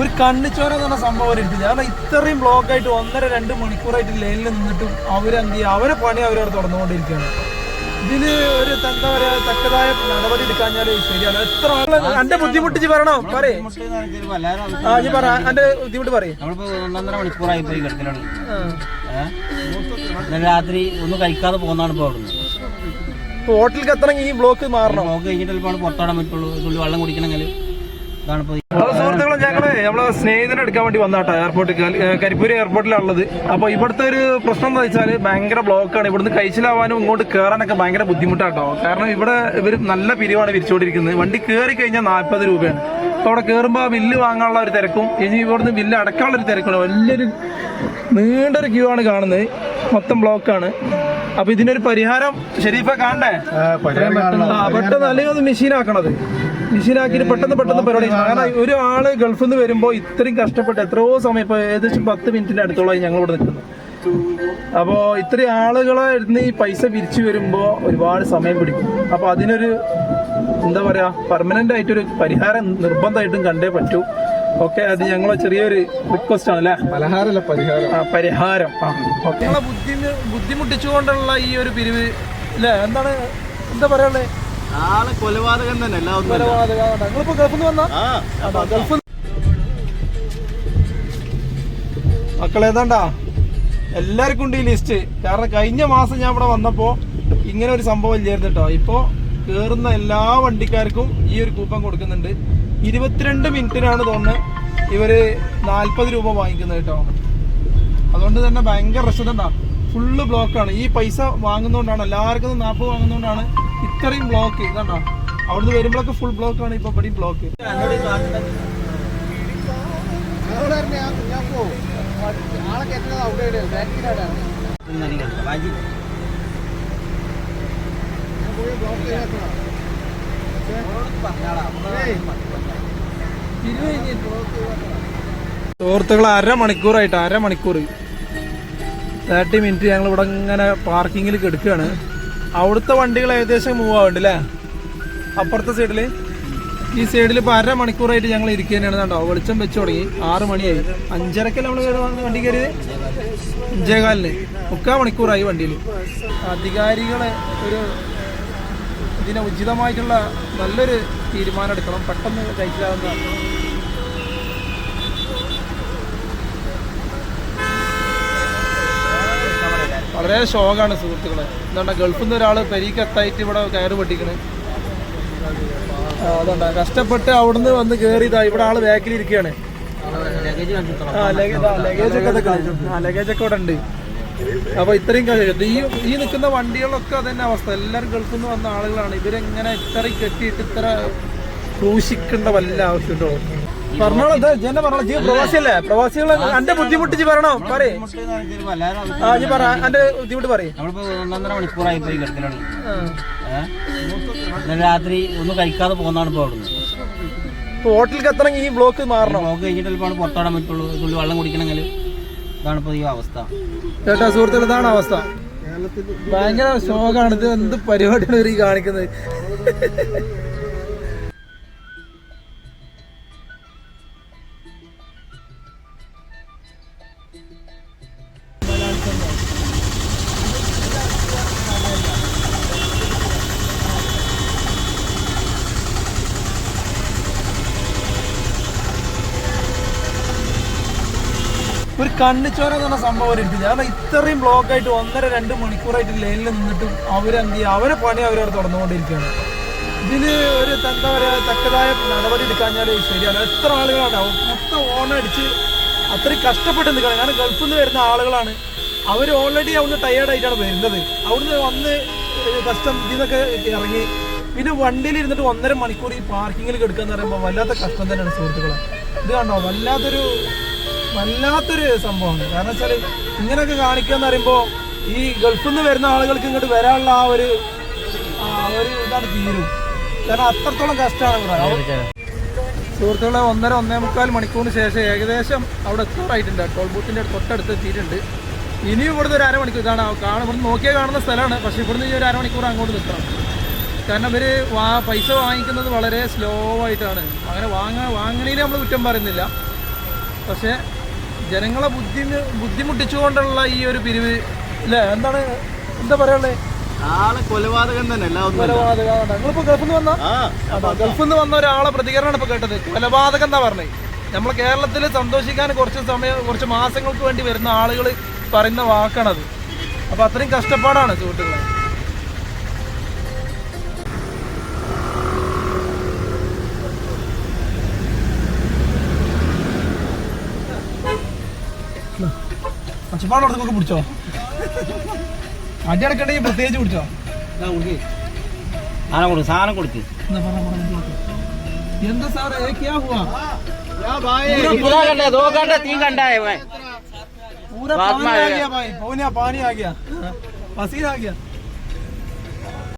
ഒരു കണ്ണിച്ചോര എന്ന് പറഞ്ഞ സംഭവം അവരെടുത്തില്ല കാരണം ഇത്രയും ബ്ലോക്ക് ആയിട്ട് ഒന്നര രണ്ട് മണിക്കൂറായിട്ട് ലൈനിൽ നിന്നിട്ടും അവരെന്ത് ചെയ്യുക അവരെ പണി അവരവിടെ തുറന്നുകൊണ്ടിരിക്കുകയാണ്. ഇതിന് ഒരു എന്താ പറയാ തക്കതായ നടപടി എടുക്കാഞ്ഞാൽ ശരിയാണ് എത്ര എന്റെ ബുദ്ധിമുട്ടിച്ച് പറയണോ? പറയേ. ആ ഞാൻ പറ. എന്റെ ബുദ്ധിമുട്ട് പറയേ. ഒന്നൊന്നര മണിക്കൂറായി പോയി കിടക്കലാണ് രാത്രി ഒന്നും കഴിക്കാതെ പോകുന്നതാണ് ഇപ്പോൾ അവിടുന്ന്. ഹോട്ടലിൽ എത്തണമെങ്കിൽ ഈ ബ്ലോക്ക് മാറണം. ബ്ലോക്ക് കഴിഞ്ഞിട്ട് ചിലപ്പോൾ പുറത്തോടാൻ പറ്റുള്ളൂ തുള്ളി വെള്ളം കുടിക്കണമെങ്കിൽ ഇതാണ് ഇപ്പോൾ നമ്മളെ സ്നേഹിതനെ എടുക്കാൻ വേണ്ടി വന്നാട്ടോ എയർപോർട്ടിൽ കരിപ്പൂര് എയർപോർട്ടിലുള്ളത് അപ്പൊ ഇവിടുത്തെ ഒരു പ്രശ്നം എന്ന് വെച്ചാൽ ഭയങ്കര ബ്ലോക്കാണ് ഇവിടുന്ന് കഴിച്ചിലാവാനും ഇങ്ങോട്ട് കയറാനൊക്കെ ഭയങ്കര ബുദ്ധിമുട്ടാട്ടോ. കാരണം ഇവിടെ ഇവർ നല്ല പിരിവാണ് വിരിച്ചുകൊണ്ടിരിക്കുന്നത് വണ്ടി കയറി കഴിഞ്ഞാൽ നാൽപ്പത് രൂപയാണ്. അപ്പൊ അവിടെ കയറുമ്പോൾ ബില്ല് വാങ്ങാനുള്ള ഒരു തിരക്കും. ഇനി ഇവിടുന്ന് ബില്ല് അടക്കാനുള്ള ഒരു തിരക്കും വലിയൊരു നീണ്ടൊരു ക്യൂ ആണ് കാണുന്നത്. മൊത്തം ബ്ലോക്കാണ് അപ്പൊ ഇതിനൊരു പരിഹാരം ഷെരീഫ കാണണ്ടേ? പെട്ടെന്ന് അല്ലെങ്കിൽ അത് മെഷീനാക്കണത് മെഷീനാക്കിയിട്ട് പെട്ടെന്ന് പെട്ടെന്ന് പരിപാടി. കാരണം ഒരു ആൾ ഗൾഫിൽ നിന്ന് വരുമ്പോൾ ഇത്രയും കഷ്ടപ്പെട്ട് എത്രയോ സമയം ഇപ്പൊ ഏകദേശം പത്ത് മിനിറ്റിന്റെ അടുത്തോളം ഞങ്ങൾ ഇവിടെ നിൽക്കുന്നത്. അപ്പോൾ ഇത്രയും ആളുകളെ ഇരുന്ന് ഈ പൈസ പിരിച്ചു വരുമ്പോൾ ഒരുപാട് സമയം പിടിക്കും. അപ്പോൾ അതിനൊരു എന്താ പറയാ പെർമനന്റ് ആയിട്ടൊരു പരിഹാരം നിർബന്ധമായിട്ടും കണ്ടേ പറ്റൂ. ഓക്കെ അത് ഞങ്ങളെ ചെറിയൊരു റിക്വസ്റ്റ് ആണ് അല്ലേ പലഹാരല്ല പരിഹാരം. ആ, പരിഹാരം. ആ ഓക്കെ. ബുദ്ധിമുട്ടിച്ചുകൊണ്ടുള്ള ഈ ഒരു പിരിവ് അല്ലേ എന്താണ് എന്താ പറയാനുള്ളത് ആൾ കൊലപാതകം തന്നെ അല്ല കൊലപാതകം നിങ്ങളിപ്പോ ഗൾഫിൽ നിന്ന് വന്നാ? ആ ഗൾഫ് മക്കളെ ഏതാണ്ടാ എല്ലാവർക്കും ഉണ്ട് ഈ ലിസ്റ്റ് കാരണം കഴിഞ്ഞ മാസം ഞാൻ ഇവിടെ വന്നപ്പോ ഇങ്ങനെ ഒരു സംഭവം ഇല്ലായിരുന്നു കേട്ടോ ഇപ്പോ കേറുന്ന എല്ലാ വണ്ടിക്കാർക്കും ഈ ഒരു കൂപ്പൺ കൊടുക്കുന്നുണ്ട്. ഇരുപത്തിരണ്ട് മിനിറ്റിനാണ് തോന്നുന്നത് ഇവർ നാൽപ്പത് രൂപ വാങ്ങിക്കുന്നത് കേട്ടോ അതുകൊണ്ട് തന്നെ ഭയങ്കര രസതണ്ടാ ഫുള്ള് ബ്ലോക്കാണ് ഈ പൈസ വാങ്ങുന്നതുകൊണ്ടാണ് എല്ലാവർക്കും നാൽപ്പത് വാങ്ങുന്നതുകൊണ്ടാണ് ഇത്രയും ബ്ലോക്ക് ഇതാണ്ടോ? അവിടുന്ന് വരുമ്പോഴൊക്കെ ഫുൾ ബ്ലോക്കാണ് ഇപ്പൊ ഇവിടെ ബ്ലോക്ക് സുഹൃത്തുക്കൾ അരമണിക്കൂറായിട്ട് അരമണിക്കൂർ തേർട്ടി മിനിറ്റ് ഞങ്ങൾ ഇവിടെ ഇങ്ങനെ പാർക്കിങ്ങിൽ കിടക്കുകയാണ്. അവിടുത്തെ വണ്ടികൾ ഏകദേശം മൂവ് ആവുന്നുണ്ട് അല്ലേ അപ്പുറത്തെ സൈഡിൽ ഈ സൈഡിൽ ഇപ്പോൾ അര മണിക്കൂറായിട്ട് ഞങ്ങൾ ഇരിക്കുന്നതാണ് കേട്ടോ വെളിച്ചം വെച്ച് തുടങ്ങി. ആറ് മണിയായി. അഞ്ചരക്കല്ല നമ്മൾ വണ്ടി കയറിയത്? അഞ്ചേകാലിന്. മുക്കാൽ മണിക്കൂറായി വണ്ടിയിൽ അധികാരികളെ ഒരു ഇതിനെ ഉചിതമായിട്ടുള്ള നല്ലൊരു തീരുമാനം എടുക്കണം. പെട്ടെന്ന് കഴിക്കാവുന്നതാണ് വളരെ ഷോക്കാണ് സുഹൃത്തുക്കളെ. എന്താ ഗൾഫിൽ നിന്ന് ഒരാൾ പെരീക്ക് എത്തായിട്ട് ഇവിടെ കയറ് പൊട്ടിക്കണേ. അതുകൊണ്ട് കഷ്ടപ്പെട്ട് അവിടുന്ന് വന്ന് കയറിയതാ ഇവിടെ ആൾ ബാക്കിൽ ഇരിക്കുകയാണ് ആ ലഗേജ് ഒക്കെ. ആ ലഗേജ് ഇവിടെ ഉണ്ട്. അപ്പൊ ഇത്രയും കഴിയും ഈ ഈ നിൽക്കുന്ന വണ്ടികളൊക്കെ അതന്നെ അവസ്ഥ. എല്ലാവരും ഗൾഫിൽ നിന്ന് വന്ന ആളുകളാണ്. ഇവരെങ്ങനെ ഇത്രയും കെട്ടിയിട്ട് ഇത്ര ക്രൂശിക്കേണ്ട വല്ല ആവശ്യമുണ്ടോ? പറഞ്ഞോളൂ ഇത് ജന പറഞ്ഞോളൂ? ജീവ പ്രവാസിയല്ലേ? പ്രവാസികളെ എന്റെ ബുദ്ധിമുട്ടിച്ച് പറയണോ? പറയേ. ആ ഇനി പറ എന്റെ ബുദ്ധിമുട്ട് പറയേ. നമ്മളിപ്പോ ഒന്നൊന്നര മണിക്കൂറായി പോയി കിടക്കലാണ് ഇന്നലെ രാത്രി ഒന്നും കഴിക്കാതെ പോകുന്നതാണ് ഇപ്പോൾ അവിടുന്ന്. ഹോട്ടലിൽ എത്തണമെങ്കിൽ ഈ ബ്ലോക്ക് മാറണം? ബ്ലോക്ക് കഴിഞ്ഞിട്ട് ചിലപ്പോൾ പുറത്തോടാൻ പറ്റുള്ളൂ. തുള്ളി വെള്ളം കുടിക്കണമെങ്കിൽ ഇതാണ് ഇപ്പോൾ ഈ അവസ്ഥ. ചേട്ടാ സുഹൃത്തുക്കൾ ഇതാണ് അവസ്ഥ. ഭയങ്കര ശോകാണ്. ഇത് എന്ത് പരിപാടിയാണ് ഇവർ ഈ കാണിക്കുന്നത്? കണ്ണിച്ചോര എന്ന് പറഞ്ഞ സംഭവം അവരെടുത്തില്ല കാരണം ഇത്രയും ബ്ലോക്ക് ആയിട്ട് ഒന്നര രണ്ട് മണിക്കൂറായിട്ട് ലൈനിൽ നിന്നിട്ടും അവരെന്ത് ചെയ്യുക അവരെ പണി അവരവിടെ തുറന്നുകൊണ്ടിരിക്കുകയാണ് ഇതിന് ഒരു എന്താ പറയുക തക്കതായ നടപടി എടുക്കാഞ്ഞാൽ ശരിയാണ് എത്ര ആളുകളാണ് മൊത്തം ഓൺ അടിച്ച് അത്രയും കഷ്ടപ്പെട്ട് നിൽക്കണം കാരണം ഗൾഫിൽ നിന്ന് വരുന്ന ആളുകളാണ്. അവർ ഓൾറെഡി അവിടുന്ന് ടയേർഡായിട്ടാണ് വരുന്നത്. അവിടുന്ന് വന്ന് കഷ്ടം ഇതിന്നൊക്കെ ഇറങ്ങി. പിന്നെ വണ്ടിയിൽ ഇരുന്നിട്ട് ഒന്നര മണിക്കൂർ ഈ പാർക്കിങ്ങിൽ കിടക്കുക എന്ന് പറയുമ്പോൾ വല്ലാത്ത കഷ്ടം തന്നെയാണ് സുഹൃത്തുക്കളെ. ഇത് കണ്ടോ? വല്ലാത്തൊരു വല്ലാത്തൊരു സംഭവമാണ് കാരണം വെച്ചാൽ ഇങ്ങനെയൊക്കെ കാണിക്കുക എന്ന് പറയുമ്പോൾ ഈ ഗൾഫിൽ നിന്ന് വരുന്ന ആളുകൾക്ക് ഇങ്ങോട്ട് വരാനുള്ള ആ ഒരു ഒരു ഇതാണ് തീരും. കാരണം അത്രത്തോളം കഷ്ടമാണ് ഇവിടെ. സുഹൃത്തുക്കളെ ഒന്നര ഒന്നേ മുക്കാൽ മണിക്കൂറിന് ശേഷം ഏകദേശം അവിടെ എത്താറായിട്ടുണ്ട് ടോൾ ബൂത്തിന്റെ തൊട്ടടുത്ത് എത്തിയിട്ടുണ്ട്. ഇനിയും ഇവിടുന്ന് ഒരു അരമണിക്കൂർ ഇതാണ് കാണും ഇവിടുന്ന് നോക്കിയാൽ കാണുന്ന സ്ഥലമാണ്. പക്ഷേ ഇവിടുന്ന് ഇനി ഒരു അരമണിക്കൂർ അങ്ങോട്ട് നിൽക്കണം. കാരണം ഇവർ വാ പൈസ വാങ്ങിക്കുന്നത് വളരെ സ്ലോ ആയിട്ടാണ്. അങ്ങനെ വാങ്ങാ വാങ്ങണേലും നമ്മൾ കുറ്റം പറയുന്നില്ല. പക്ഷെ ജനങ്ങളെ ബുദ്ധി ബുദ്ധിമുട്ടിച്ചുകൊണ്ടുള്ള ഈ ഒരു പിരിവ് അല്ലേ എന്താണ് എന്താ പറയാനുള്ളത് ആളെ കൊലപാതകം തന്നെ കൊലപാതകം നിങ്ങളിപ്പോ ഗൾഫിൽ നിന്ന് വന്ന? ഗൾഫിൽ നിന്ന് വന്ന ഒരാളെ പ്രതികരണമാണ് ഇപ്പൊ കേട്ടത്. കൊലപാതകം എന്നാ പറഞ്ഞത് നമ്മൾ കേരളത്തിൽ സന്തോഷിക്കാൻ കുറച്ച് സമയം കുറച്ച് മാസങ്ങൾക്ക് വേണ്ടി വരുന്ന ആളുകൾ പറയുന്ന വാക്കാണത്. അപ്പൊ അത്രയും കഷ്ടപ്പാടാണ് സുഹൃത്തുക്കളെ. പച്ചപ്പാടോടത്തൊക്കെ പിടിച്ചോ അടിയടക്കണ്ടെങ്കിൽ പ്രത്യേകിച്ച് പിടിച്ചോ സാധനം കൊടുക്കും സാധനം കൊടുക്ക് എന്നാ പറ, പറ, മനസ്സിലാക്ക്. എന്താ സാറേ ഏ ക്യാ ഹുവാ യാ ഭായ് पूरा घंटा दो घंटा तीन घंटा है मैं पूरा बाद पानी में आ आएगा। गया भाई पौनिया पानी आ गया पसीना आ गया